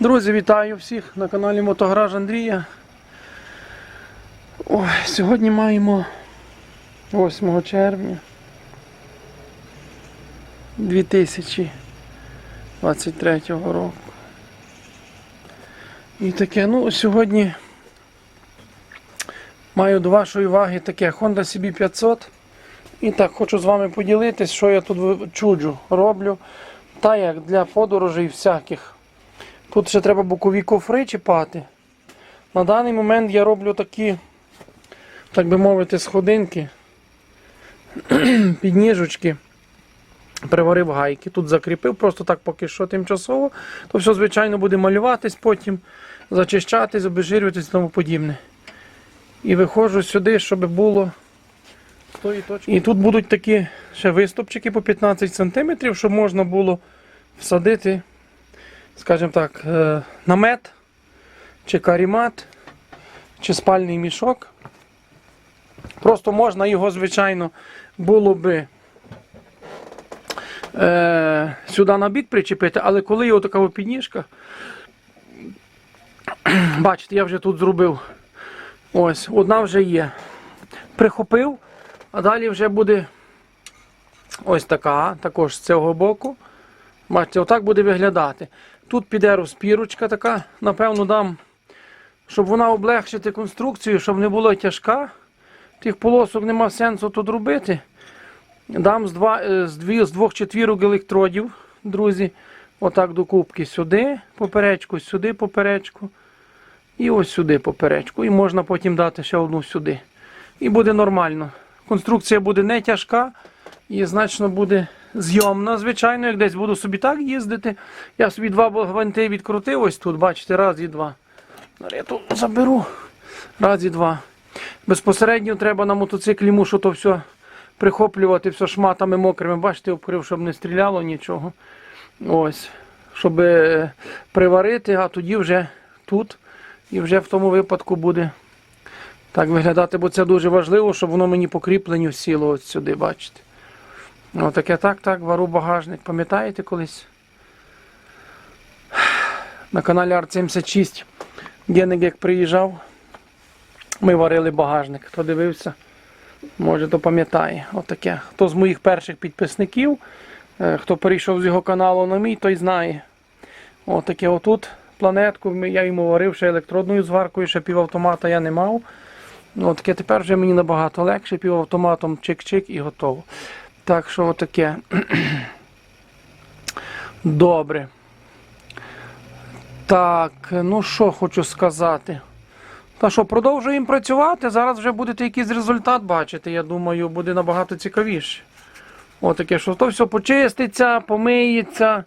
Друзі, вітаю всіх на каналі Мотогараж Андрія. Ой, сьогодні маємо 8 червня 2023 року. І таке, ну, сьогодні маю до вашої уваги таке Honda CB500. І так, хочу з вами поділитись, що я тут чуджу роблю. Та як для подорожей всяких. Тут ще треба бокові кофри чіпати. На даний момент я роблю такі, так би мовити, сходинки, підніжечки. Приварив гайки. Тут закріпив, просто так поки що тимчасово. То все, звичайно, буде малюватись потім, зачищатись, обезжирюватись і тому подібне. І виходжу сюди, щоб було. І тут будуть такі ще виступчики по 15 см, щоб можна було всадити скажімо так, е, намет, чи карімат, чи спальний мішок. Просто можна його, звичайно, було би е, сюди на бік причепити, але коли його така підніжка, бачите, я вже тут зробив. Ось, одна вже є. Прихопив, а далі вже буде ось така, також з цього боку. Бачите, отак буде виглядати. Тут піде розпірочка така, напевно, дам, щоб вона облегшити конструкцію, щоб не було тяжка. Тих полосок нема сенсу тут робити. Дам з, два, е, з, дві, з двох четвірок електродів, друзі. Отак до кубки сюди, поперечку, сюди поперечку. І ось сюди поперечку. І можна потім дати ще одну сюди. І буде нормально. Конструкція буде не тяжка і значно буде зйомна, звичайно, як десь буду собі так їздити. Я собі два гвинти відкрутив ось тут, бачите, раз і два. Я тут заберу. Раз і два. Безпосередньо треба на мотоциклі мушу то все прихоплювати, все шматами мокрими. Бачите, обкрив, щоб не стріляло нічого. Ось. Щоб е, приварити, а тоді вже тут. І вже в тому випадку буде так виглядати, бо це дуже важливо, щоб воно мені по кріпленню сіло от сюди, бачите. Ну, таке так, так, вару багажник. Пам'ятаєте колись? На каналі Арт76 Генек як приїжджав, ми варили багажник. Хто дивився, може то пам'ятає. Отаке. Хто з моїх перших підписників, е, хто перейшов з його каналу на мій, той знає. Отаке отут планетку. Я йому варив ще електродною зваркою, ще півавтомата я не мав. Ну, таке тепер вже мені набагато легше, півавтоматом чик-чик і готово. Так що отаке. Добре. Так, ну що хочу сказати. Та що, продовжуємо працювати. Зараз вже будете якийсь результат бачити. Я думаю, буде набагато цікавіше. Отаке, що то все почиститься, помиється.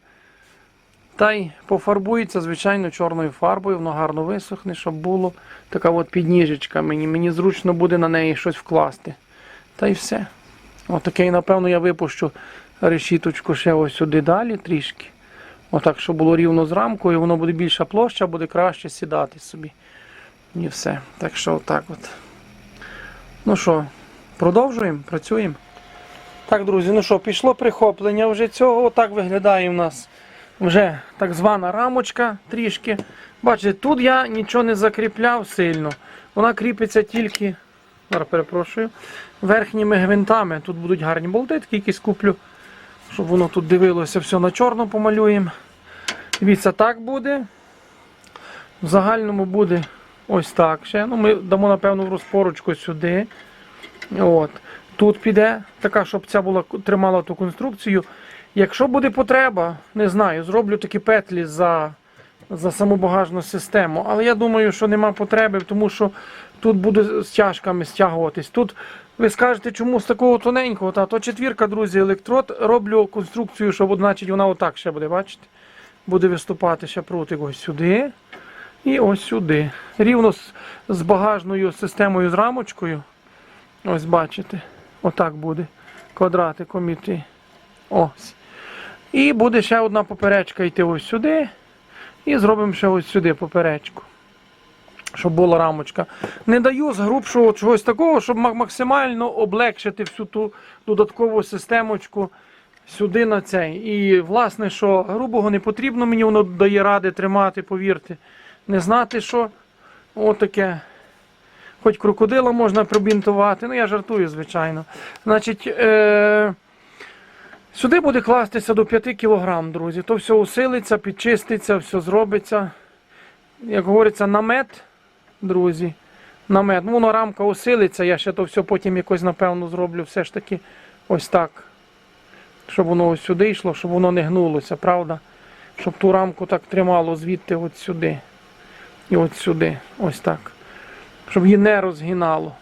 Та й пофарбується, звичайно, чорною фарбою, воно гарно висохне, щоб було. Така от підніжечка мені. Мені зручно буде на неї щось вкласти. Та й все. Отаке, напевно, я випущу решіточку ще ось сюди далі трішки. Отак, щоб було рівно з рамкою, воно буде більша площа, буде краще сідати собі. І все. Так що отак от. Ну що, продовжуємо, працюємо. Так, друзі, ну що, пішло прихоплення вже цього. Отак виглядає у нас вже так звана рамочка трішки. Бачите, тут я нічого не закріпляв сильно. Вона кріпиться тільки, зараз перепрошую, верхніми гвинтами. Тут будуть гарні болти, такі якісь куплю, щоб воно тут дивилося, все на чорно помалюємо. Дивіться, так буде. В загальному буде ось так ще. Ну, Ми дамо, напевно, в розпорочку сюди. От. Тут піде така, щоб ця була тримала ту конструкцію. Якщо буде потреба, не знаю, зроблю такі петлі за, за саму багажну систему. Але я думаю, що нема потреби, тому що тут буде стяжками стягуватись. Тут ви скажете, чому з такого тоненького, та то четвірка, друзі, електрод. Роблю конструкцію, щоб значить вона отак ще буде, бачите? Буде виступати ще прутик ось сюди і ось сюди. Рівно з, з багажною системою з рамочкою. Ось бачите, отак буде. Квадратиком іти. Ось. І буде ще одна поперечка йти ось сюди. І зробимо ще ось сюди поперечку. Щоб була рамочка. Не даю згрубшого чогось такого, щоб максимально облегшити всю ту додаткову системочку сюди на цей. І власне, що грубого не потрібно, мені воно дає ради тримати, повірте. Не знати, що отаке. Хоч крокодила можна пробінтувати, ну я жартую, звичайно. Значить, е- сюди буде кластися до 5 кг, друзі. То все усилиться, підчиститься, все зробиться. Як говориться, намет, друзі. Намет. Ну, воно рамка усилиться, я ще то все потім якось, напевно, зроблю все ж таки ось так. Щоб воно ось сюди йшло, щоб воно не гнулося, правда? Щоб ту рамку так тримало звідти от сюди. І от сюди. Ось так. Щоб її не розгинало.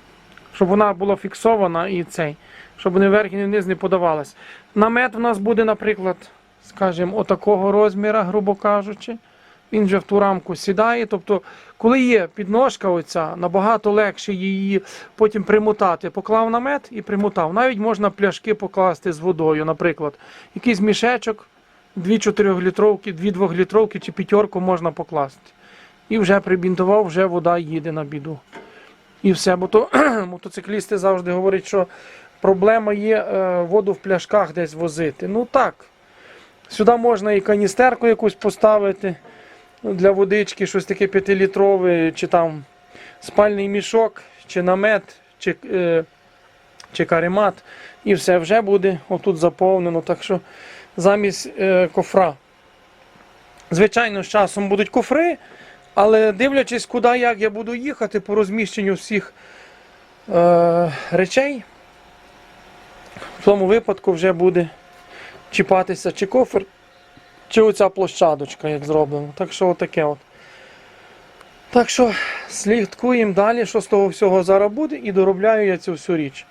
Щоб вона була фіксована і цей. Щоб не вверх і не вниз не подавалась. Намет в нас буде, наприклад, скажімо, отакого розміра, грубо кажучи. Він вже в ту рамку сідає. Тобто, коли є підножка, оця, набагато легше її потім примотати. Поклав намет і примотав. Навіть можна пляшки покласти з водою, наприклад. Якийсь мішечок, 2 4-літровки, 2 2-літровки чи п'ятерку можна покласти. І вже прибінтував, вже вода їде на біду. І все. Бо то мотоциклісти завжди говорять, що проблема є е, воду в пляшках десь возити. Ну так. Сюди можна і каністерку якусь поставити ну, для водички, щось таке 5-літрове, чи там спальний мішок, чи намет, чи, е, чи каремат. І все вже буде отут заповнено. Так що замість е, кофра. Звичайно, з часом будуть кофри, але дивлячись, куди як я буду їхати по розміщенню всіх е, речей, в тому випадку вже буде чіпатися чи кофр, чи оця площадочка, як зроблено. Так що отаке от. Так що слідкуємо далі, що з того всього зараз буде, і доробляю я цю всю річ.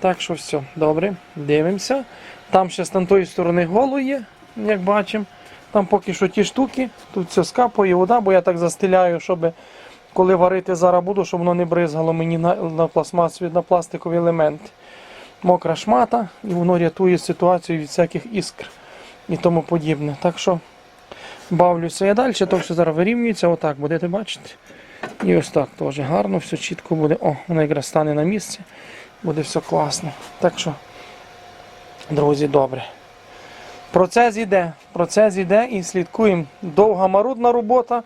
Так що все, добре, дивимося. Там ще з тої сторони голо є, як бачимо. Там поки що ті штуки, тут все скапує вода, бо я так застеляю, щоб коли варити зараз буду, щоб воно не бризгало мені на, на пластмасові, на пластикові елементи. Мокра шмата, і воно рятує ситуацію від всяких іскр і тому подібне. Так що бавлюся я далі, то все зараз вирівнюється, отак будете бачити. І ось так теж гарно, все чітко буде. О, воно якраз стане на місці, буде все класно. Так що, друзі, добре. Процес іде, процес іде і слідкуємо. Довга марудна робота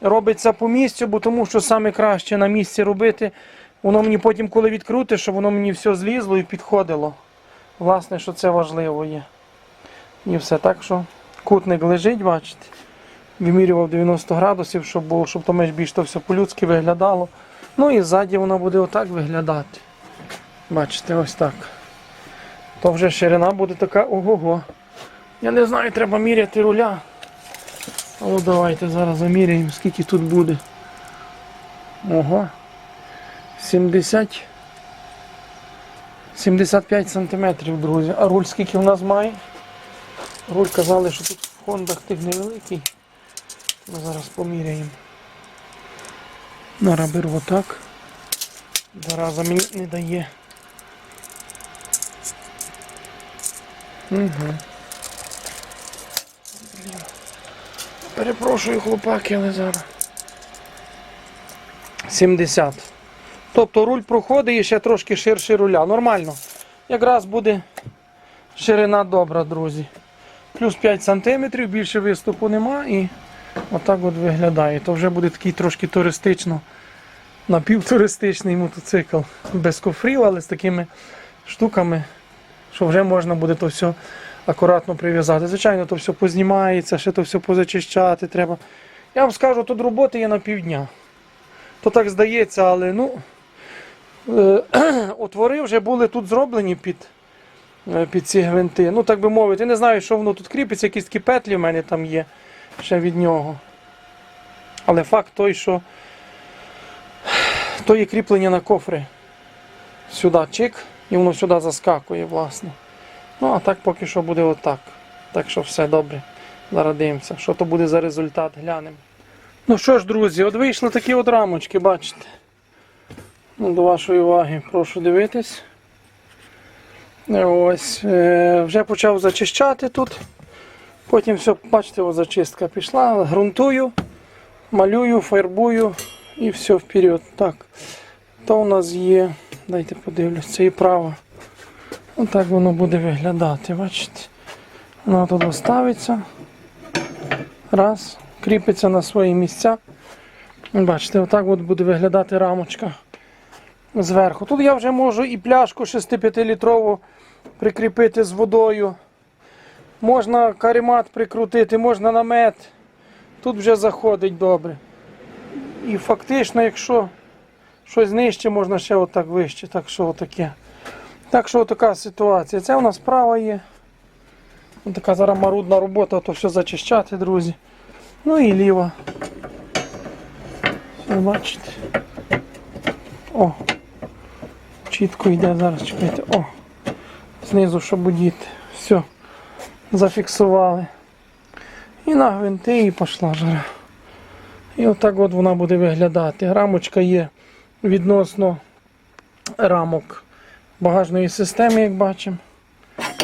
робиться по місцю, бо тому що саме краще на місці робити. Воно мені потім, коли відкрути, щоб воно мені все злізло і підходило. Власне, що це важливо є. І все так, що кутник лежить, бачите. Вимірював 90 градусів, щоб було, щоб то менш більш то все по-людськи виглядало. Ну і ззаді воно буде отак виглядати. Бачите, ось так. То вже ширина буде така ого-го. Я не знаю, треба міряти руля. Але давайте зараз заміряємо, скільки тут буде. Ого. 70. 75 сантиметрів, друзі. А руль скільки в нас має? Руль казали, що тут в хондах тих невеликий. Ми зараз поміряємо. Нара беру отак. Зараза мені не дає. Угу. Перепрошую, хлопаки, але зараз. 70. Тобто руль проходить і ще трошки ширше руля. Нормально. Якраз буде ширина добра, друзі. Плюс 5 см, більше виступу нема і отак от виглядає. То вже буде такий трошки туристично, напівтуристичний мотоцикл. Без кофрів, але з такими штуками, що вже можна буде то все акуратно прив'язати. Звичайно, то все познімається, ще то все позачищати треба. Я вам скажу, тут роботи є на півдня. То так здається, але ну, е, отвори вже були тут зроблені під, е, під ці гвинти. Ну, так би мовити, я не знаю, що воно тут кріпиться, якісь такі петлі в мене там є ще від нього. Але факт той, що то є кріплення на кофри. Сюди чик, і воно сюди заскакує, власне. Ну, а так поки що буде отак. Так що все добре. Зараз що то буде за результат, глянемо. Ну що ж, друзі, от вийшли такі от рамочки, бачите. Ну, До вашої уваги, прошу дивитись. Ось, е, вже почав зачищати тут. Потім все, бачите, ось зачистка пішла. Грунтую, малюю, фарбую і все вперед. Так. То у нас є, дайте подивлюсь, це і право. Отак воно буде виглядати, бачите. Вона тут ставиться. Раз. Кріпиться на свої місця. Бачите, отак от буде виглядати рамочка зверху. Тут я вже можу і пляшку 6-5-літрову прикріпити з водою. Можна каремат прикрутити, можна намет. Тут вже заходить добре. І фактично, якщо щось нижче, можна ще отак вище. Так що отаке. Так що така ситуація. Це у нас справа є. Така зараз марудна робота, то все зачищати, друзі. Ну і ліва. Все, бачите. О. Чітко йде зараз, чекайте. О. Знизу, щоб будіти. Все. Зафіксували. І на гвинти і пішла жара. І отак от вона буде виглядати. Рамочка є відносно рамок багажної системи, як бачимо.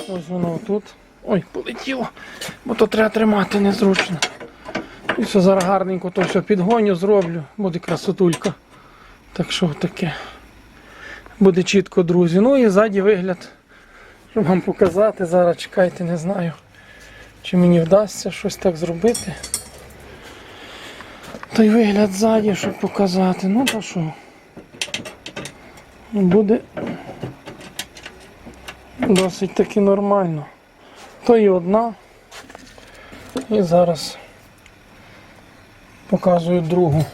Ось воно тут. Ой, полетіло, бо то треба тримати незручно. І все зараз гарненько то все підгоню, зроблю, буде красотулька. Так що таке. Буде чітко, друзі. Ну і ззаді вигляд, щоб вам показати. Зараз чекайте, не знаю, чи мені вдасться щось так зробити. Той вигляд ззаді, щоб показати. Ну то що. Буде досить таки нормально. То і одна. І зараз показую другу.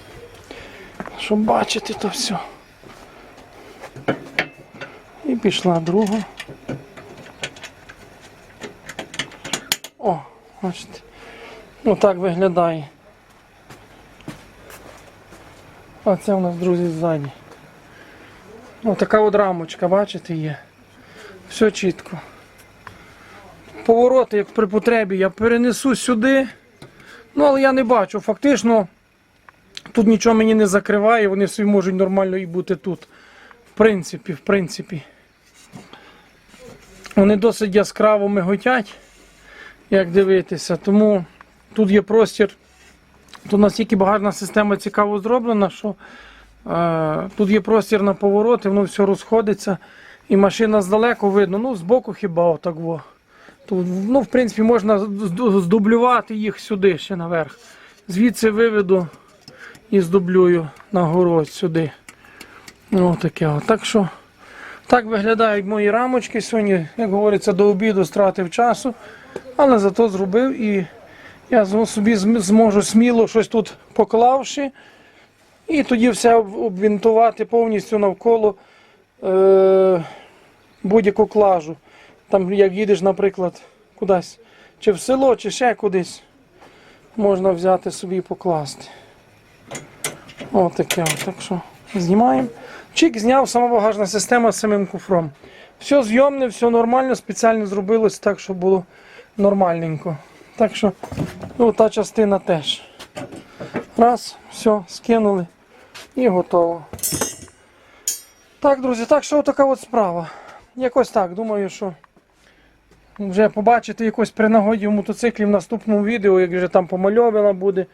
Щоб бачити то все. І пішла друга. О, бачите. Отак виглядає. А це у нас, друзі, ззаді. Отака от рамочка, бачите, є. Все чітко. Повороти, як при потребі, я перенесу сюди. Ну, але я не бачу. Фактично, тут нічого мені не закриває, вони собі можуть нормально і бути тут. В принципі, в принципі. Вони досить яскраво миготять, як дивитися. Тому тут є простір. Тут настільки багажна система цікаво зроблена, що е, тут є простір на повороти, воно все розходиться. І машина здалеку видно, ну збоку хіба отак во. Тут, ну, в принципі, можна здублювати їх сюди ще наверх. Звідси виведу і здублюю на город сюди. Ну, таке. от. Так що так виглядають мої рамочки. Сьогодні, як говориться, до обіду стратив часу, але зато зробив і я собі зможу сміло щось тут поклавши. І тоді все обвінтувати повністю навколо е- будь-яку клажу. Там, як їдеш, наприклад, кудись, чи в село, чи ще кудись, можна взяти собі і покласти. О, таке. от. Так що знімаємо. Чик зняв сама багажна система з самим куфром. Все зйомне, все нормально, спеціально зробилось так, щоб було нормальненько. Так що, ну, та частина теж. Раз, все, скинули і готово. Так, друзі, так що така от справа. Якось так, думаю, що вже побачите якось при нагоді в мотоциклі в наступному відео, як вже там помальована буде.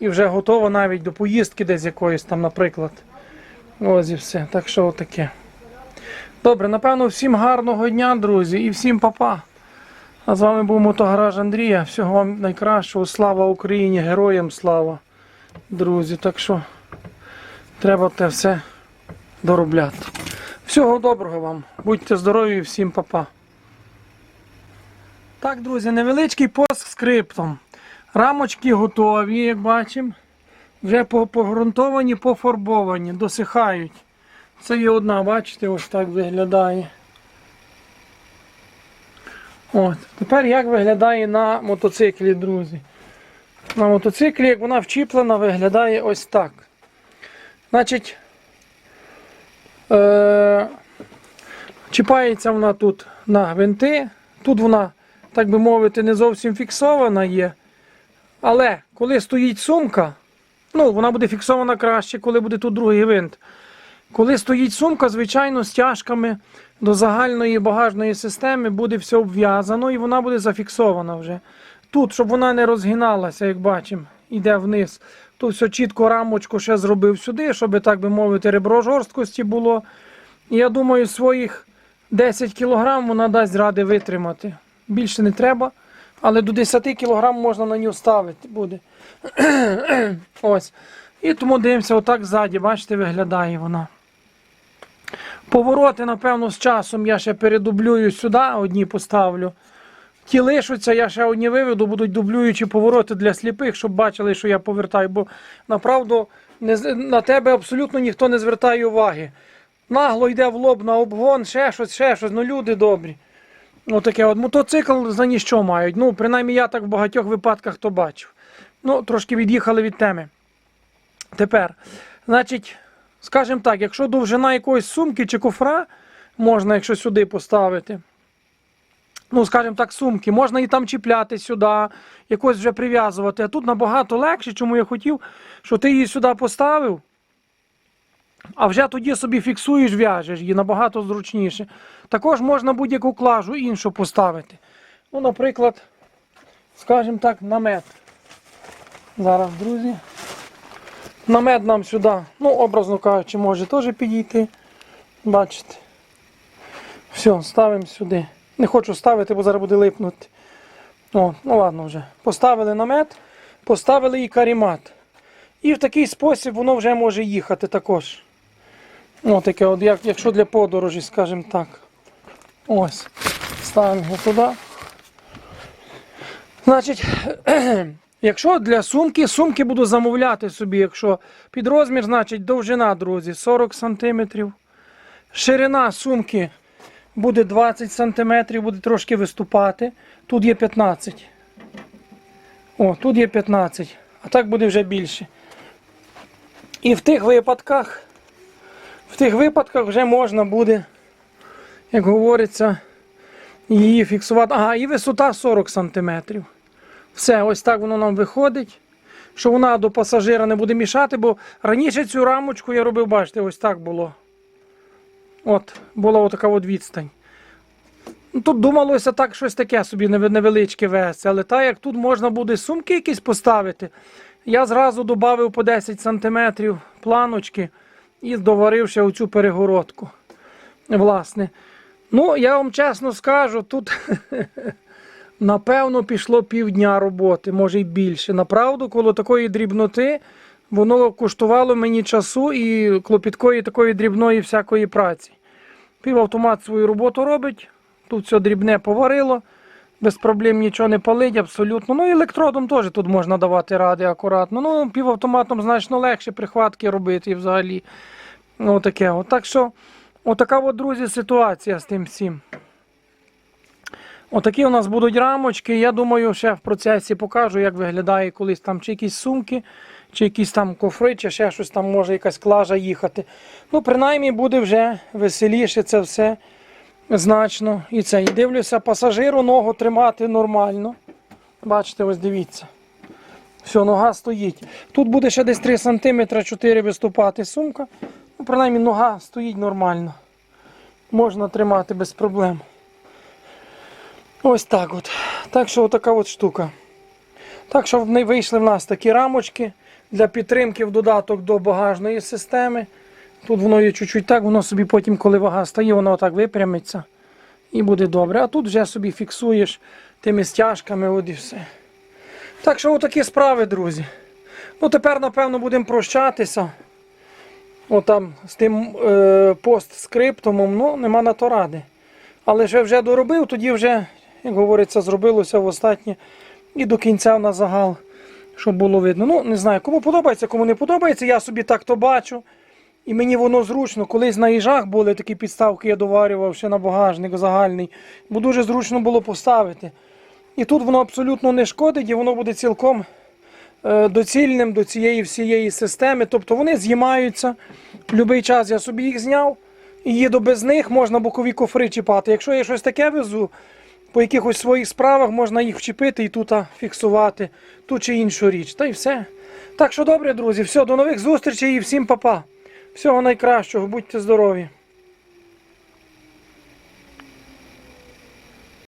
І вже готова навіть до поїздки десь якоїсь там, наприклад. Ось і все. Так що отаке. Добре, напевно, всім гарного дня, друзі, і всім па-па. А з вами був Мотогараж Андрія. Всього вам найкращого. Слава Україні, героям слава, друзі. Так що треба те все доробляти. Всього доброго вам. Будьте здорові і всім па-па. Так, друзі, невеличкий постскриптом. Рамочки готові, як бачимо. Вже по- погрунтовані, пофарбовані, досихають. Це є одна, бачите, ось так виглядає. От. Тепер як виглядає на мотоциклі, друзі. На мотоциклі, як вона вчіплена, виглядає ось так. Значить, чіпається вона тут на гвинти. Тут вона, так би мовити, не зовсім фіксована є. Але коли стоїть сумка, ну вона буде фіксована краще, коли буде тут другий гвинт. Коли стоїть сумка, звичайно, з тяжками до загальної багажної системи буде все обв'язано і вона буде зафіксована вже. Тут, щоб вона не розгиналася, як бачимо, йде вниз. То все чітко рамочку ще зробив сюди, щоб, так би мовити, ребро жорсткості було. Я думаю, своїх 10 кг вона дасть ради витримати. Більше не треба. Але до 10 кг можна на нього ставити буде. Ось. І тому дивимося, отак ззаді, бачите, виглядає вона. Повороти, напевно, з часом я ще передублюю сюди, одні поставлю. Ті лишаться, я ще одні виведу, будуть дублюючі повороти для сліпих, щоб бачили, що я повертаю. Бо направду не, на тебе абсолютно ніхто не звертає уваги. Нагло йде в лоб на обгон, ще щось, ще щось. Ну люди добрі. Отаке от мотоцикл за ніщо мають. Ну, принаймні я так в багатьох випадках то бачив. Ну, трошки від'їхали від теми. Тепер, значить, скажімо так, якщо довжина якоїсь сумки чи кофра, можна, якщо сюди поставити. Ну, скажімо так, сумки, можна і там чіпляти сюди, якось вже прив'язувати. А тут набагато легше, чому я хотів, що ти її сюди поставив, а вже тоді собі фіксуєш, в'яжеш її набагато зручніше. Також можна будь-яку клажу іншу поставити. Ну, наприклад, скажімо так, намет. Зараз, друзі. Намет нам сюди, ну, образно кажучи, може теж підійти. Бачите. Все, ставимо сюди. Не хочу ставити, бо зараз буде липнути. О, ну ладно вже. Поставили намет, поставили і карімат. І в такий спосіб воно вже може їхати також. О, таке, от, як, якщо для подорожі, скажімо так. Ось. Ставимо його туди. Значить, якщо для сумки, сумки буду замовляти собі, якщо під розмір, значить довжина, друзі, 40 см. Ширина сумки буде 20 см, буде трошки виступати. Тут є 15. О, тут є 15, а так буде вже більше. І в тих випадках, в тих випадках вже можна буде, як говориться, її фіксувати. Ага, і висота 40 см. Все, ось так воно нам виходить. Що вона до пасажира не буде мішати, бо раніше цю рамочку я робив, бачите, ось так було. От, була отака от відстань. Ну, Тут думалося так щось таке собі невеличке вести, але так як тут можна буде сумки якісь поставити, я зразу додав по 10 см планочки і доварив ще оцю перегородку. Власне. Ну, я вам чесно скажу, тут напевно пішло півдня роботи, може й більше. Направду, коло такої дрібноти воно коштувало мені часу і клопіткої такої дрібної всякої праці. Півавтомат свою роботу робить, тут все дрібне поварило, без проблем нічого не палить абсолютно. Ну електродом теж тут можна давати ради акуратно. Ну, півавтоматом значно легше прихватки робити і взагалі. Ну, таке. От. Так що, отака от, друзі, ситуація з тим всім. Отакі у нас будуть рамочки. Я думаю, ще в процесі покажу, як виглядає колись там чи якісь сумки, чи якісь там кофри, чи ще щось там може якась клажа їхати. Ну, принаймні буде вже веселіше це все значно. І це. І дивлюся, пасажиру ногу тримати нормально. Бачите, ось дивіться. Все, нога стоїть. Тут буде ще десь 3 см 4 виступати сумка. Ну, принаймні нога стоїть нормально. Можна тримати без проблем. Ось так от. Так що отака от штука. Так що вони вийшли в нас такі рамочки для підтримки в додаток до багажної системи. Тут воно є чуть-чуть так, воно собі потім, коли вага стає, воно отак випрямиться і буде добре. А тут вже собі фіксуєш тими стяжками, от і все. Так що отакі справи, друзі. Ну тепер, напевно, будемо прощатися. Отам з тим е, постскриптумом, ну, нема на то ради. Але я вже доробив, тоді вже, як говориться, зробилося в останнє і до кінця на загал, щоб було видно. Ну, не знаю, кому подобається, кому не подобається, я собі так то бачу. І мені воно зручно. Колись на їжах були такі підставки, я доварював ще на багажник загальний, бо дуже зручно було поставити. І тут воно абсолютно не шкодить, і воно буде цілком е, доцільним до цієї всієї системи. Тобто вони з'їмаються. В будь-який час я собі їх зняв і їду без них, можна бокові кофри чіпати. Якщо я щось таке везу, по якихось своїх справах можна їх вчепити і тут фіксувати ту чи іншу річ. Та й все. Так що добре, друзі, все, до нових зустрічей і всім па-па. Всього найкращого, будьте здорові!